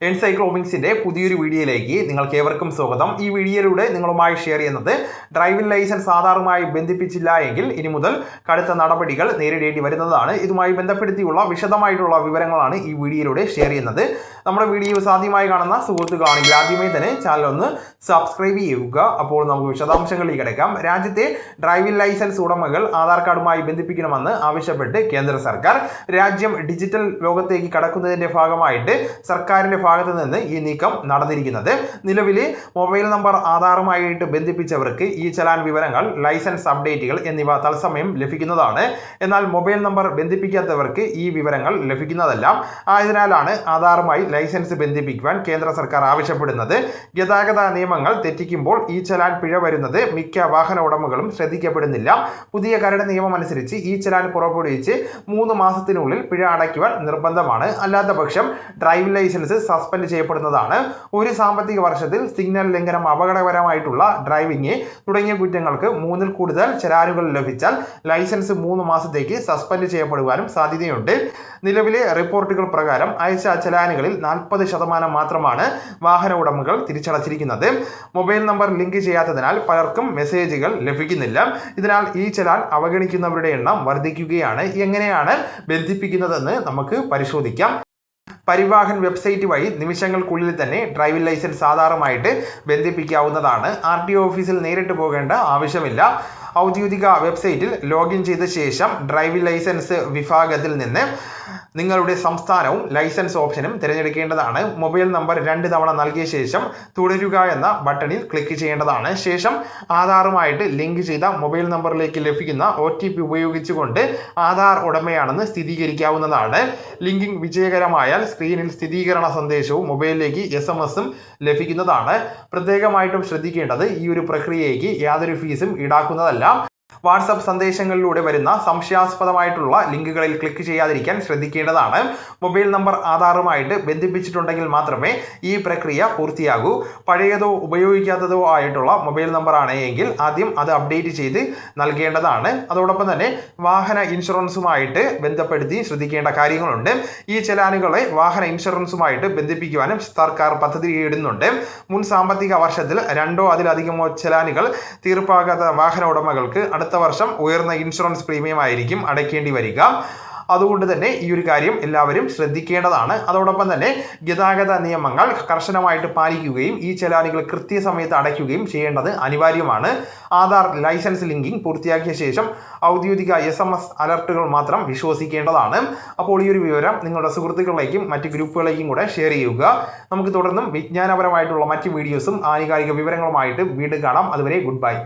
എൻസൈക്ലോമിക്സിന്റെ പുതിയൊരു വീഡിയോയിലേക്ക് നിങ്ങൾക്ക് ഏവർക്കും സ്വാഗതം. ഈ വീഡിയോയിലൂടെ നിങ്ങളുമായി ഷെയർ ചെയ്യുന്നത് ഡ്രൈവിംഗ് ലൈസൻസ് ആധാറുമായി ബന്ധിപ്പിച്ചില്ല എങ്കിൽ ഇനി മുതൽ കടുത്ത നടപടികൾ നേരിടേണ്ടി വരുന്നതാണ്. ഇതുമായി ബന്ധപ്പെടുത്തിയുള്ള വിശദമായിട്ടുള്ള വിവരങ്ങളാണ് ഈ വീഡിയോയിലൂടെ ഷെയർ ചെയ്യുന്നത്. നമ്മുടെ വീഡിയോ സാധ്യമായി കാണുന്ന സുഹൃത്തുക്കളാണെങ്കിൽ ആദ്യമേ തന്നെ ചാനൽ ഒന്ന് സബ്സ്ക്രൈബ് ചെയ്യുക. അപ്പോൾ നമുക്ക് വിശദാംശങ്ങളിലേക്ക് കിടക്കാം. രാജ്യത്തെ ഡ്രൈവിംഗ് ലൈസൻസ് ഉടമകൾ ആധാർ കാർഡുമായി ബന്ധിപ്പിക്കണമെന്ന് ആവശ്യപ്പെട്ട് കേന്ദ്ര സർക്കാർ രാജ്യം ഡിജിറ്റൽ ലോകത്തേക്ക് കടക്കുന്നതിന്റെ ഭാഗമായിട്ട് സർക്കാരിന്റെ ഭാഗത്ത് നിന്ന് ഈ നീക്കം നടന്നിരിക്കുന്നത്. നിലവിലെ മൊബൈൽ നമ്പർ ആധാറുമായിട്ട് ബന്ധിപ്പിച്ചവർക്ക് ഈ ചലാൻ വിവരങ്ങൾ ലൈസൻസ് അപ്ഡേറ്റുകൾ എന്നിവ തത്സമയം ലഭിക്കുന്നതാണ്. എന്നാൽ മൊബൈൽ നമ്പർ ബന്ധിപ്പിക്കാത്തവർക്ക് ഈ വിവരങ്ങൾ ലഭിക്കുന്നതല്ല ആയതിനാലാണ് ആധാറുമായി ലൈസൻസ് ബന്ധിപ്പിക്കുവാൻ കേന്ദ്ര സർക്കാർ ആവശ്യപ്പെടുന്നത്. ഗതാഗത നിയമങ്ങൾ തെറ്റിക്കുമ്പോൾ ഈ ചലാൻ പിഴ വരുന്നത് മിക്ക വാഹന ഉടമകളും ശ്രദ്ധിക്കപ്പെടുന്നില്ല. പുതിയ കരട് നിയമം അനുസരിച്ച് ഈ ചലാൻ പുറപ്പെടുവിച്ച് മൂന്ന് മാസത്തിനുള്ളിൽ പിഴ അടയ്ക്കുവാൻ നിർബന്ധമാണ്. അല്ലാത്ത പക്ഷം ഡ്രൈവിംഗ് ലൈസൻസ് സസ്പെൻഡ് ചെയ്യപ്പെടുന്നതാണ്. ഒരു സാമ്പത്തിക വർഷത്തിൽ സിഗ്നൽ ലംഘനം അപകടകരമായിട്ടുള്ള ഡ്രൈവിംഗ് തുടങ്ങിയ കുറ്റങ്ങൾക്ക് മൂന്നിൽ കൂടുതൽ ചരാനുകൾ ലഭിച്ചാൽ ലൈസൻസ് മൂന്ന് മാസത്തേക്ക് സസ്പെൻഡ് ചെയ്യപ്പെടുവാനും സാധ്യതയുണ്ട്. നിലവിലെ റിപ്പോർട്ടുകൾ പ്രകാരം അയച്ച ചലാനുകളിൽ നാൽപ്പത് ശതമാനം മാത്രമാണ് വാഹന ഉടമകൾ തിരിച്ചടച്ചിരിക്കുന്നത്. മൊബൈൽ നമ്പർ ലിങ്ക് ചെയ്യാത്തതിനാൽ പലർക്കും മെസ്സേജുകൾ ലഭിക്കുന്നില്ല. ഇതിനാൽ ഈ ചലാൻ അവഗണിക്കുന്നവരുടെ എണ്ണം വർദ്ധിക്കുകയാണ്. എങ്ങനെയാണ് ബന്ധിപ്പിക്കുന്നതെന്ന് നമുക്ക് പരിശോധിക്കാം. പരിവാഹൻ വെബ്സൈറ്റ് വഴി നിമിഷങ്ങൾക്കുള്ളിൽ തന്നെ ഡ്രൈവിംഗ് ലൈസൻസ് ആധാറുമായിട്ട് ബന്ധിപ്പിക്കാവുന്നതാണ്. ആർ ടി ഓഫീസിൽ നേരിട്ട് പോകേണ്ട ആവശ്യമില്ല. ഔദ്യോഗിക വെബ്സൈറ്റിൽ ലോഗിൻ ചെയ്ത ശേഷം ഡ്രൈവിംഗ് ലൈസൻസ് വിഭാഗത്തിൽ നിന്ന് നിങ്ങളുടെ സംസ്ഥാനവും ലൈസൻസ് ഓപ്ഷനും തിരഞ്ഞെടുക്കേണ്ടതാണ്. മൊബൈൽ നമ്പർ രണ്ട് തവണ നൽകിയ ശേഷം തുടരുക എന്ന ബട്ടണിൽ ക്ലിക്ക് ചെയ്യേണ്ടതാണ്. ശേഷം ആധാറുമായിട്ട് ലിങ്ക് ചെയ്ത മൊബൈൽ നമ്പറിലേക്ക് ലഭിക്കുന്ന ഒ ടി പി ഉപയോഗിച്ചുകൊണ്ട് ആധാർ ഉടമയാണെന്ന് സ്ഥിരീകരിക്കാവുന്നതാണ്. ലിങ്കിംഗ് വിജയകരമായാൽ സ്ക്രീനിൽ സ്ഥിരീകരണ സന്ദേശവും മൊബൈലിലേക്ക് എസ് എം എസും ലഭിക്കുന്നതാണ്. പ്രത്യേകമായിട്ടും ശ്രദ്ധിക്കേണ്ടത് ഈ ഒരു പ്രക്രിയയ്ക്ക് യാതൊരു ഫീസും ഈടാക്കുന്നതല്ല. വാട്സപ്പ് സന്ദേശങ്ങളിലൂടെ വരുന്ന സംശയാസ്പദമായിട്ടുള്ള ലിങ്കുകളിൽ ക്ലിക്ക് ചെയ്യാതിരിക്കാൻ ശ്രദ്ധിക്കേണ്ടതാണ്. മൊബൈൽ നമ്പർ ആധാറുമായിട്ട് ബന്ധിപ്പിച്ചിട്ടുണ്ടെങ്കിൽ മാത്രമേ ഈ പ്രക്രിയ പൂർത്തിയാകൂ. പഴയതോ ഉപയോഗിക്കാത്തതോ ആയിട്ടുള്ള മൊബൈൽ നമ്പറാണ് എങ്കിൽ ആദ്യം അത് അപ്ഡേറ്റ് ചെയ്ത് നൽകേണ്ടതാണ്. അതോടൊപ്പം തന്നെ വാഹന ഇൻഷുറൻസുമായിട്ട് ബന്ധപ്പെടുത്തി ശ്രദ്ധിക്കേണ്ട കാര്യങ്ങളുണ്ട്. ഈ ചലാനുകളെ വാഹന ഇൻഷുറൻസുമായിട്ട് ബന്ധിപ്പിക്കുവാനും സർക്കാർ പദ്ധതി ഇടുന്നുണ്ട്. മുൻ സാമ്പത്തിക വർഷത്തിൽ രണ്ടോ അതിലധികമോ ചലാനുകൾ തീർപ്പാകാത്ത വാഹന ഉടമകൾക്ക് അടുത്ത വർഷം ഉയർന്ന ഇൻഷുറൻസ് പ്രീമിയം ആയിരിക്കും അടയ്ക്കേണ്ടി വരിക. അതുകൊണ്ട് തന്നെ ഈ ഒരു കാര്യം എല്ലാവരും ശ്രദ്ധിക്കേണ്ടതാണ്. അതോടൊപ്പം തന്നെ ഗതാഗത നിയമങ്ങൾ കർശനമായിട്ട് പാലിക്കുകയും ഈ ചെലാനികൾ കൃത്യസമയത്ത് അടയ്ക്കുകയും ചെയ്യേണ്ടത് അനിവാര്യമാണ്. ആധാർ ലൈസൻസ് ലിങ്കിങ് പൂർത്തിയാക്കിയ ശേഷം ഔദ്യോഗിക എസ് എം എസ് അലർട്ടുകൾ മാത്രം വിശ്വസിക്കേണ്ടതാണ്. അപ്പോൾ ഈ ഒരു വിവരം നിങ്ങളുടെ സുഹൃത്തുക്കളിലേക്കും മറ്റ് ഗ്രൂപ്പുകളിലേക്കും കൂടെ ഷെയർ ചെയ്യുക. നമുക്ക് തുടർന്നും വിജ്ഞാനപരമായിട്ടുള്ള മറ്റ് വീഡിയോസും ആനുകാലിക വിവരങ്ങളുമായിട്ട് വീണ്ടും കാണാം. അതുവരെ ഗുഡ് ബൈ.